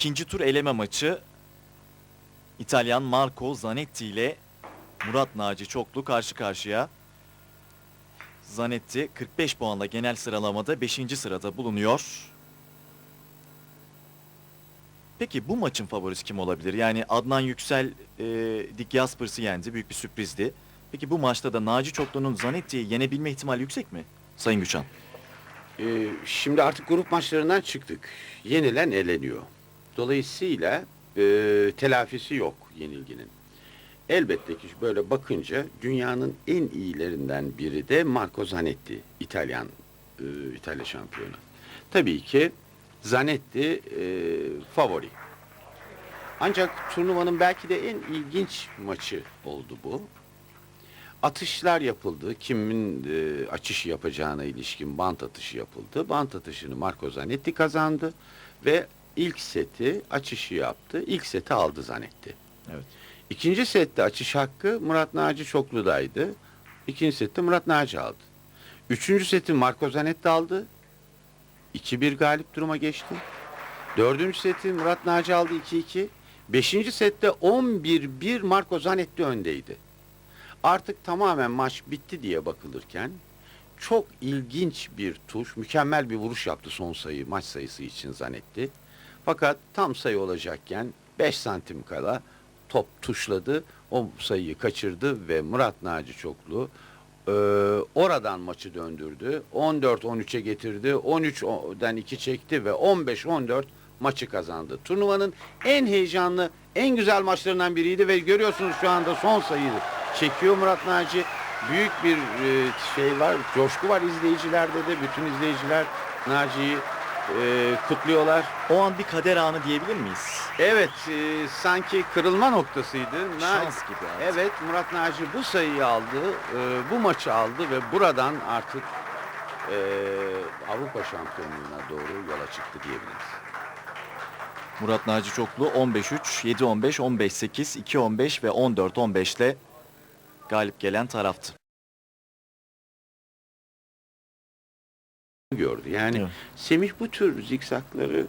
İkinci tur eleme maçı İtalyan Marco Zanetti ile Murat Naci Çoklu karşı karşıya. Zanetti 45 puanla genel sıralamada 5. sırada bulunuyor. Peki bu maçın favorisi kim olabilir? Yani Adnan Yüksel e, Dick Jaspers'ı yendi. Büyük bir sürprizdi. Peki bu maçta da Naci Çoklu'nun Zanetti'yi yenebilme ihtimali yüksek mi? Sayın Güçan. Ee, şimdi artık grup maçlarından çıktık. Yenilen eleniyor. Dolayısıyla e, telafisi yok yenilginin. Elbette ki böyle bakınca dünyanın en iyilerinden biri de Marco Zanetti, İtalyan e, İtalya şampiyonu. Tabii ki Zanetti e, favori. Ancak turnuvanın belki de en ilginç maçı oldu bu. Atışlar yapıldı. Kimin e, açışı yapacağına ilişkin bant atışı yapıldı. Bant atışını Marco Zanetti kazandı ve ilk seti açışı yaptı. İlk seti aldı Zanetti. Evet. İkinci sette açış hakkı Murat Naci Çoklu'daydı. İkinci sette Murat Naci aldı. Üçüncü seti Marco Zanetti aldı. 2-1 galip duruma geçti. Dördüncü seti Murat Naci aldı 2-2. Beşinci sette 11-1 Marco Zanetti öndeydi. Artık tamamen maç bitti diye bakılırken çok ilginç bir tuş, mükemmel bir vuruş yaptı son sayı, maç sayısı için Zanetti. Fakat tam sayı olacakken 5 santim kala top tuşladı, o sayıyı kaçırdı ve Murat Naci Çoklu e, oradan maçı döndürdü. 14-13'e getirdi, 13'den 2 çekti ve 15-14 maçı kazandı. Turnuvanın en heyecanlı, en güzel maçlarından biriydi ve görüyorsunuz şu anda son sayıyı çekiyor Murat Naci. Büyük bir şey var, coşku var izleyicilerde de. Bütün izleyiciler Naci'yi e, kutluyorlar. O an bir kader anı diyebilir miyiz? Evet, e, sanki kırılma noktasıydı. Na- Şans gibi artık. Evet, Murat Naci bu sayıyı aldı, e, bu maçı aldı ve buradan artık e, Avrupa şampiyonluğuna doğru yola çıktı diyebiliriz. Murat Naci Çoklu 15-3, 7-15, 15-8, 2-15 ve 14-15 ile galip gelen taraftı. Gördü. Yani Evet. Semih bu tür zikzakları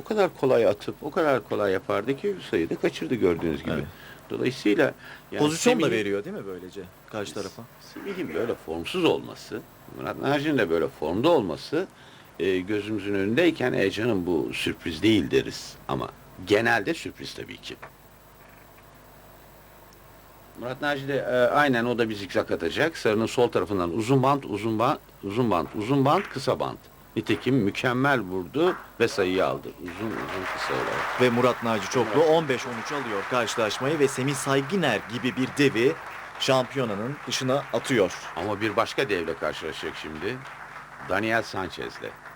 o kadar kolay atıp o kadar kolay yapardı ki sayıda kaçırdı gördüğünüz gibi. Evet. Dolayısıyla yani Pozisyon da Semih'in- veriyor değil mi böylece karşı tarafa? Semih'in böyle formsuz olması, Murat Naci'nin de böyle formda olması e, gözümüzün önündeyken e canım bu sürpriz değil deriz. Ama genelde sürpriz tabii ki. Murat Naci de e, aynen o da bir zikzak atacak. Sarının sol tarafından uzun bant, uzun bant, uzun bant, uzun bant, kısa bant. Nitekim mükemmel vurdu ve sayıyı aldı. Uzun uzun kısa olarak. Ve Murat Naci Çoklu 15-13 alıyor karşılaşmayı ve Semih Saygıner gibi bir devi şampiyonanın dışına atıyor. Ama bir başka devle karşılaşacak şimdi. Daniel Sanchez'le.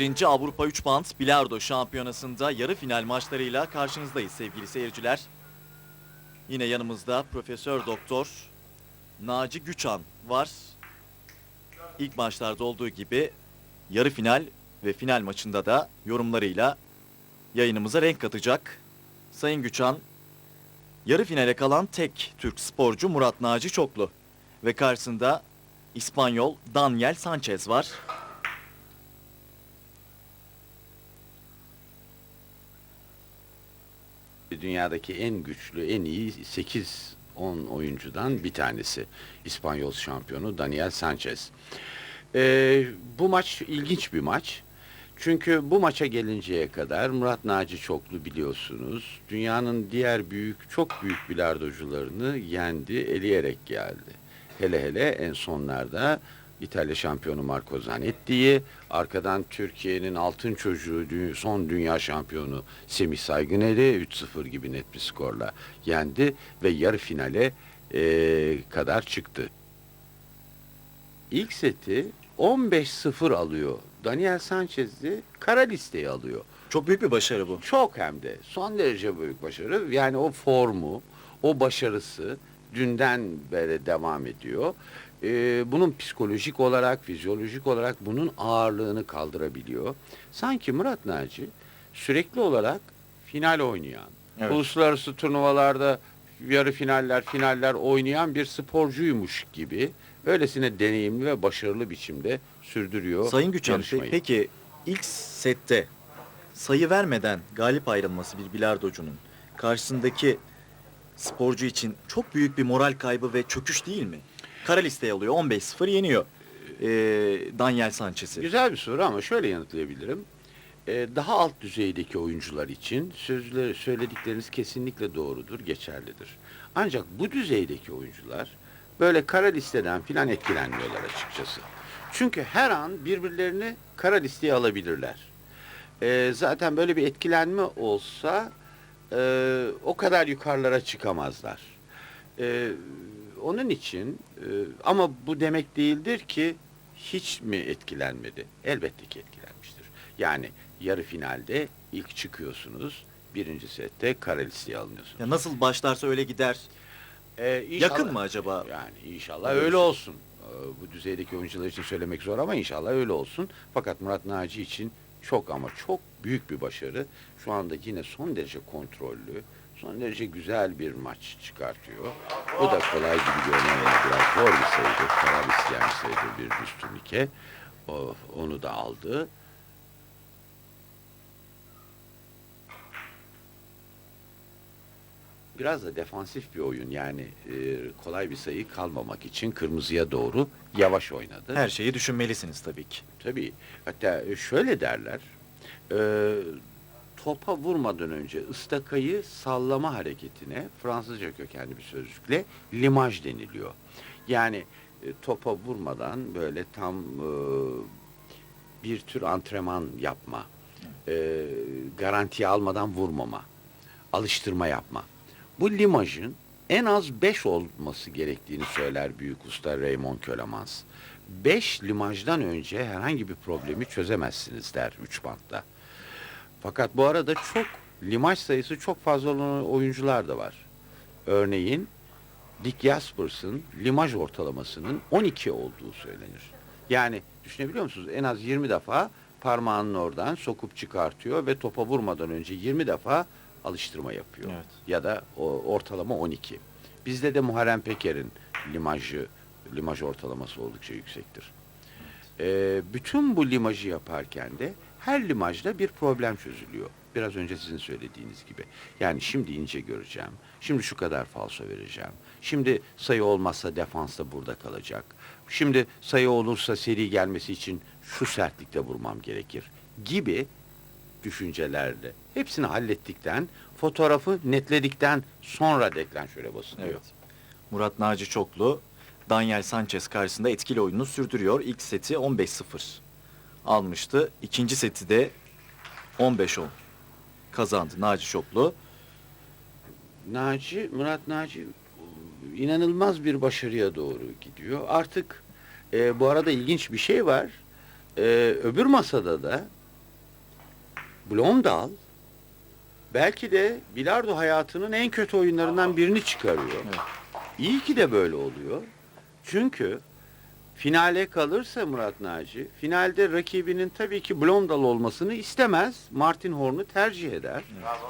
Evet. 61. Avrupa 3 band bilardo şampiyonasında yarı final maçlarıyla karşınızdayız sevgili seyirciler. Yine yanımızda Profesör Doktor Naci Güçan var. İlk maçlarda olduğu gibi yarı final ve final maçında da yorumlarıyla yayınımıza renk katacak. Sayın Güçan, yarı finale kalan tek Türk sporcu Murat Naci Çoklu ve karşısında İspanyol Daniel Sanchez var. Dünyadaki en güçlü, en iyi 8-10 oyuncudan bir tanesi. İspanyol şampiyonu Daniel Sanchez. Ee, bu maç ilginç bir maç. Çünkü bu maça gelinceye kadar Murat Naci Çoklu biliyorsunuz dünyanın diğer büyük, çok büyük bilardocularını yendi, eleyerek geldi. Hele hele en sonlarda İtalya şampiyonu Marco Zanetti'yi, arkadan Türkiye'nin altın çocuğu, son dünya şampiyonu Semih Saygıner'i 3-0 gibi net bir skorla yendi ve yarı finale eee, kadar çıktı. ilk seti 15-0 alıyor. Daniel Sanchez'i kara listeye alıyor. Çok büyük bir başarı bu. Çok hem de son derece büyük başarı. Yani o formu, o başarısı dünden beri devam ediyor. Ee, bunun psikolojik olarak, fizyolojik olarak bunun ağırlığını kaldırabiliyor. Sanki Murat Naci sürekli olarak final oynayan, Evet. uluslararası turnuvalarda yarı finaller, finaller oynayan bir sporcuymuş gibi öylesine deneyimli ve başarılı biçimde sürdürüyor Sayın Güçen, yarışmayı. peki ilk sette sayı vermeden galip ayrılması bir bilardocunun karşısındaki sporcu için çok büyük bir moral kaybı ve çöküş değil mi? Kara listeye alıyor, 15-0 yeniyor ee, Daniel Sanchez'i. Güzel bir soru ama şöyle yanıtlayabilirim. Ee, daha alt düzeydeki oyuncular için sözleri, söyledikleriniz kesinlikle doğrudur, geçerlidir. Ancak bu düzeydeki oyuncular böyle kara listeden filan etkilenmiyorlar açıkçası. Çünkü her an birbirlerini kara listeye alabilirler. Ee, zaten böyle bir etkilenme olsa e, o kadar yukarılara çıkamazlar. Ee, onun için e, ama bu demek değildir ki hiç mi etkilenmedi? Elbette ki etkilenmiştir. Yani yarı finalde ilk çıkıyorsunuz. Birinci sette kara listeye alınıyorsunuz. Ya nasıl başlarsa öyle gider. Ee, inşallah- Yakın mı acaba? Yani inşallah Öyle olsun. Ee, bu düzeydeki oyuncular için söylemek zor ama inşallah öyle olsun. Fakat Murat Naci için çok ama çok büyük bir başarı. Şu anda yine son derece kontrollü, son derece güzel bir maç çıkartıyor. Bu da kolay gibi görünüyor. Biraz zor bir sayıdır. Karar isteyen bir sayıdır bir düz turnike. O, onu da aldı. Biraz da defansif bir oyun yani e, kolay bir sayı kalmamak için kırmızıya doğru yavaş oynadı. Her şeyi düşünmelisiniz tabii ki. Tabii. Hatta şöyle derler. e, topa vurmadan önce ıstakayı sallama hareketine Fransızca kökenli bir sözcükle limaj deniliyor. Yani e, topa vurmadan böyle tam e, bir tür antrenman yapma. E, garantiye almadan vurmama. Alıştırma yapma. Bu limajın en az 5 olması gerektiğini söyler büyük usta Raymond Kölemans. 5 limajdan önce herhangi bir problemi çözemezsiniz der 3 bantta. Fakat bu arada çok limaj sayısı çok fazla olan oyuncular da var. Örneğin Dick Jaspers'ın limaj ortalamasının 12 olduğu söylenir. Yani düşünebiliyor musunuz? En az 20 defa parmağının oradan sokup çıkartıyor ve topa vurmadan önce 20 defa alıştırma yapıyor. Evet. Ya da o ortalama 12. Bizde de Muharrem Peker'in limajı, limaj ortalaması oldukça yüksektir. Ee, bütün bu limajı yaparken de her limajda bir problem çözülüyor. Biraz önce sizin söylediğiniz gibi. Yani şimdi ince göreceğim. Şimdi şu kadar falso vereceğim. Şimdi sayı olmazsa defansta burada kalacak. Şimdi sayı olursa seri gelmesi için şu sertlikte vurmam gerekir gibi düşüncelerle hepsini hallettikten, fotoğrafı netledikten sonra deklanşöre basılıyor. Evet. Murat Naci Çoklu, Daniel Sanchez karşısında etkili oyununu sürdürüyor. İlk seti 15-0 almıştı. İkinci seti de 15-10 kazandı Naci Çoklu. Naci, Murat Naci inanılmaz bir başarıya doğru gidiyor. Artık e, bu arada ilginç bir şey var. E, öbür masada da Blomdahl belki de bilardo hayatının en kötü oyunlarından birini çıkarıyor. Evet. İyi ki de böyle oluyor. Çünkü finale kalırsa Murat Naci, finalde rakibinin tabii ki Blomdahl olmasını istemez. Martin Horn'u tercih eder.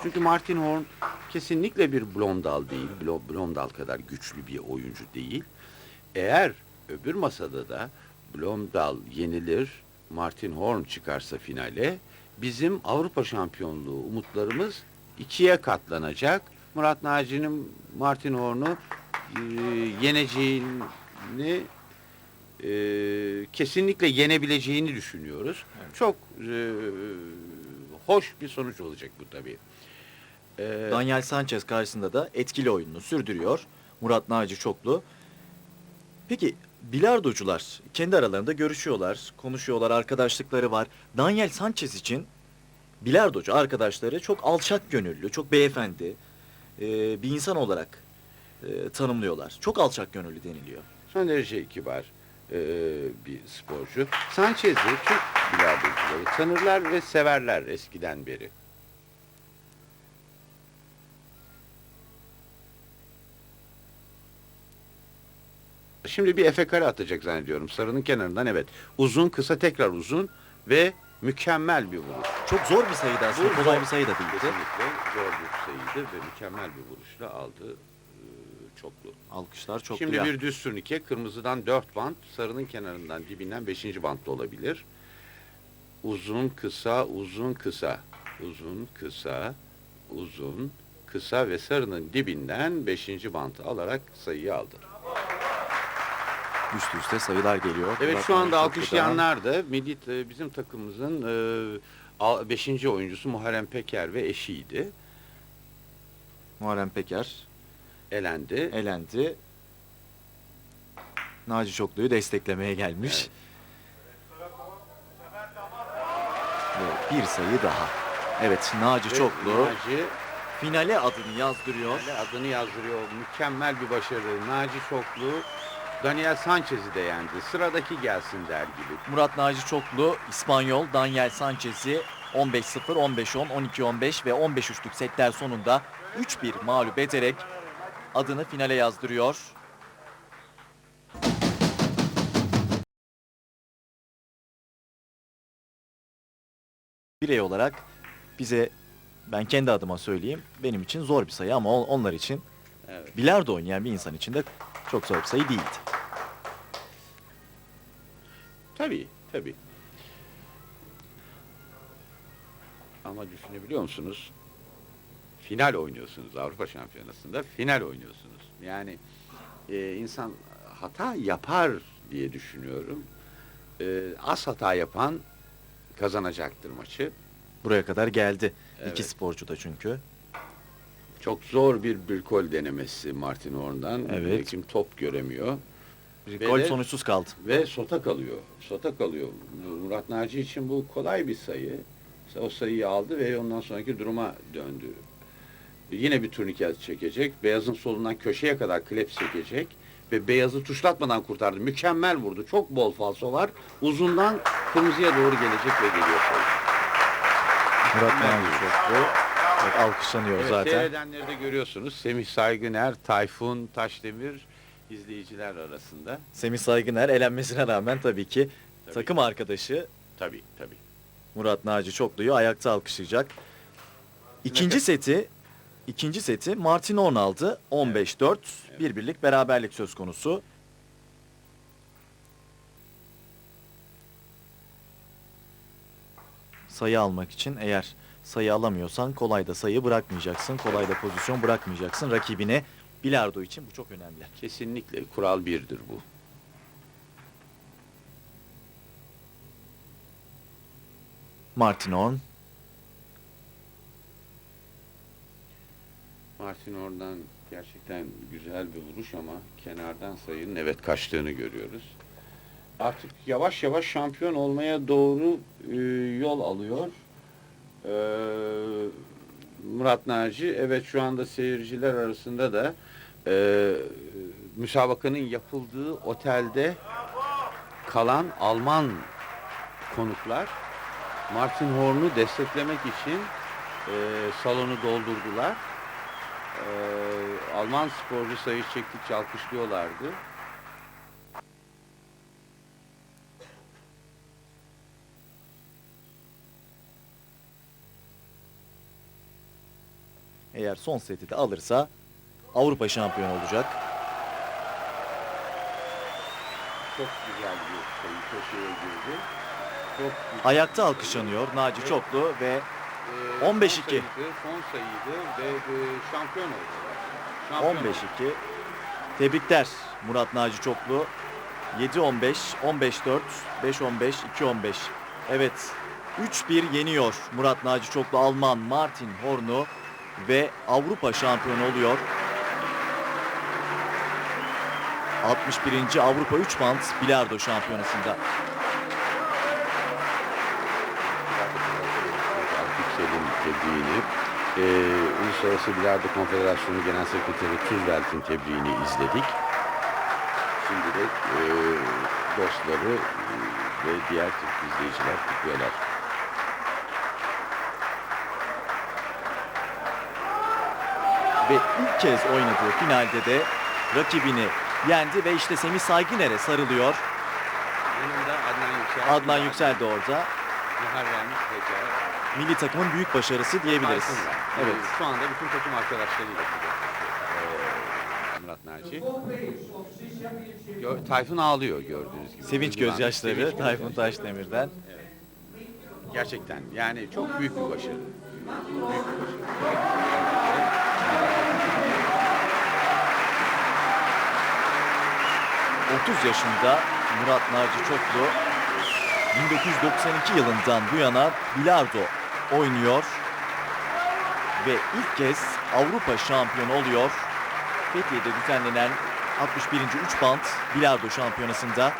Çünkü Martin Horn kesinlikle bir Blomdahl değil. Blo- Blomdahl kadar güçlü bir oyuncu değil. Eğer öbür masada da Blomdahl yenilir, Martin Horn çıkarsa finale, bizim Avrupa şampiyonluğu umutlarımız ikiye katlanacak. Murat Naci'nin Martin Horn'u e, yeneceğini e, kesinlikle yenebileceğini düşünüyoruz. Evet. Çok e, hoş bir sonuç olacak bu tabii. E, Daniel Sanchez karşısında da etkili oyununu sürdürüyor. Murat Naci Çoklu. Peki bilardocular kendi aralarında görüşüyorlar, konuşuyorlar, arkadaşlıkları var. Daniel Sanchez için bilardocu arkadaşları çok alçak gönüllü, çok beyefendi e, bir insan olarak e, tanımlıyorlar. Çok alçak gönüllü deniliyor. Son derece kibar. e, bir sporcu. Sanchez'i çok bilardocuları tanırlar ve severler eskiden beri. Şimdi bir Efe kare atacak zannediyorum. Sarının kenarından evet. Uzun, kısa, tekrar uzun ve mükemmel bir vuruş. Çok zor bir sayıydı aslında. Bu Kolay zor. bir sayı da değildi. Kesinlikle zor bir sayıydı ve mükemmel bir vuruşla aldı çoklu. Alkışlar çok Şimdi güzel. bir düz turnike, kırmızıdan 4 bant, sarının kenarından dibinden 5. bantlı olabilir. Uzun, kısa, uzun, kısa. Uzun, kısa, uzun, kısa ve sarının dibinden 5. bantı alarak sayıyı aldı. Üst üste sayılar geliyor. Evet Murat şu anda alkışlayanlar da Midit e, bizim takımımızın 5. oyuncusu Muharrem Peker ve eşiydi. Muharrem Peker Elendi. elendi. Naci Çoklu'yu desteklemeye gelmiş. Ve bir sayı daha. Evet Naci Çoklu Naci finale adını yazdırıyor. Finale adını yazdırıyor. Mükemmel bir başarı. Naci Çoklu Daniel Sanchez'i de yendi. Sıradaki gelsin der gibi. Murat Naci Çoklu İspanyol Daniel Sanchez'i 15-0, 15-10, 12-15 ve 15-3'lük setler sonunda 3-1 mağlup ederek adını finale yazdırıyor. Birey olarak bize ben kendi adıma söyleyeyim benim için zor bir sayı ama on- onlar için Evet. bilardo oynayan bir insan için de çok zor bir sayı değildi. Tabii, tabii. Ama düşünebiliyor musunuz? Final oynuyorsunuz Avrupa Şampiyonası'nda. Final oynuyorsunuz. Yani e, insan hata yapar diye düşünüyorum. E, az hata yapan kazanacaktır maçı. Buraya kadar geldi. Evet. İki sporcu da çünkü. Çok zor bir bir gol denemesi Martin Horn'dan. Evet. Kim top göremiyor. Bir Ve gol de- sonuçsuz kaldı. Ve sota kalıyor. Sota kalıyor. Murat Naci için bu kolay bir sayı. O sayıyı aldı ve ondan sonraki duruma döndü. Yine bir turnike çekecek. Beyazın solundan köşeye kadar kleps çekecek. Ve beyazı tuşlatmadan kurtardı. Mükemmel vurdu. Çok bol falso var. Uzundan kırmızıya doğru gelecek ve geliyor. Murat Çoklu. Evet, alkışlanıyor Evet, zaten. Seyredenleri de görüyorsunuz. Semih Saygıner, Tayfun Taşdemir izleyiciler arasında. Semih Saygıner elenmesine rağmen tabii ki Tabii. takım arkadaşı Tabii tabii. Murat Naci Çoklu'yu ayakta alkışlayacak. İkinci seti ikinci seti Martin Orn aldı. 15-4 Evet. bir birlik beraberlik söz konusu. Sayı almak için eğer sayı alamıyorsan kolay da sayı bırakmayacaksın. Kolay da pozisyon bırakmayacaksın rakibine. Bilardo için bu çok önemli. Kesinlikle kural birdir bu. Martin Orn Martin oradan gerçekten güzel bir vuruş ama kenardan sayının evet kaçtığını görüyoruz. Artık yavaş yavaş şampiyon olmaya doğru e, yol alıyor. E, Murat Naci evet şu anda seyirciler arasında da e, müsabakanın yapıldığı otelde kalan Alman konuklar Martin Horn'u desteklemek için e, salonu doldurdular. Ee, Alman sporcu sayı çektikçe alkışlıyorlardı. eğer son seti de alırsa Avrupa şampiyonu olacak. Çok güzel bir sayı köşeye girdi. Çok güzel. Ayakta alkışlanıyor Naci Çoklu ve 15-2. Son sayıydı, son sayıydı ve e, şampiyon oldu. Şampiyon oldu. 15-2. Tebrikler Murat Naci Çoklu. 7-15, 15-4, 5-15, 2-15. Evet 3-1 yeniyor Murat Naci Çoklu Alman Martin Horn'u ve Avrupa şampiyonu oluyor. 61. Avrupa 3 band bilardo şampiyonasında. Yüksel'in tebriğini, e, Uluslararası Bilardo Konfederasyonu Genel Sekreteri Tuzvelt'in tebriğini izledik. Şimdi de e, dostları e, ve diğer Türk izleyiciler kutluyorlar. Ve ilk kez oynadığı finalde de rakibini yendi ve işte Semih Sayginer'e sarılıyor. Yanında Adnan Yüksel. Adnan Yüksel de orada. Muharrem Peker. Milli takımın büyük başarısı diyebiliriz. Evet. Ee, Şu anda bütün takım arkadaşlarıyla ee, Murat Naci. Gör- Tayfun ağlıyor gördüğünüz gibi. Sevinç gözyaşları Sevinç Tayfun gözyaşları. Taşdemir'den. Gerçekten yani çok büyük bir başarı. Büyük bir başarı. 30 yaşında Murat Naci Çoklu 1992 yılından bu yana bilardo oynuyor ve ilk kez Avrupa şampiyonu oluyor. Fethiye'de düzenlenen 61. 3 band bilardo şampiyonasında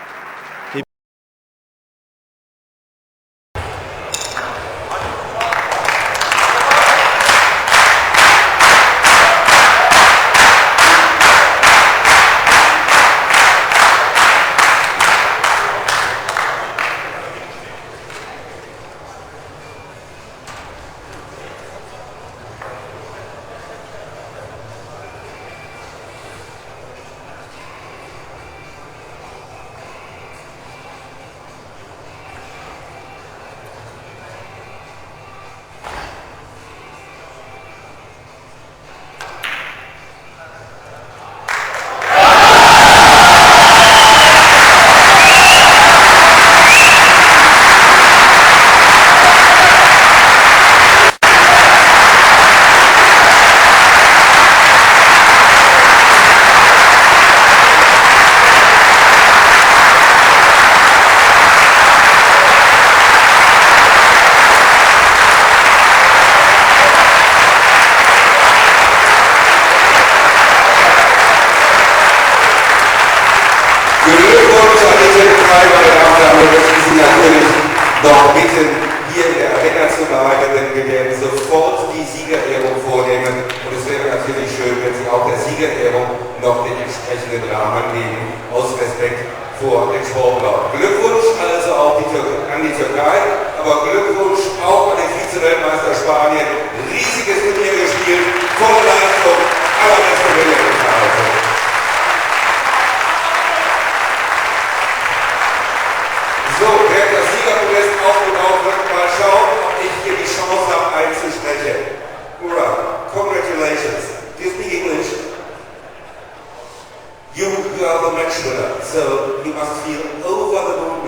vor den Sportlern. Glückwunsch also auch die an die Türkei, aber Glückwunsch auch an den Vize-Weltmeister Spanien. Riesiges Turnier gespielt, volle Leistung, allerbeste Wille und Verhaltung. So, während das Siegerpodest auf und auf wird, mal schauen, ob ich hier die Chance habe einzusprechen. Hurrah, congratulations. Do you speak English? You, you are the match winner, so you must feel over the moon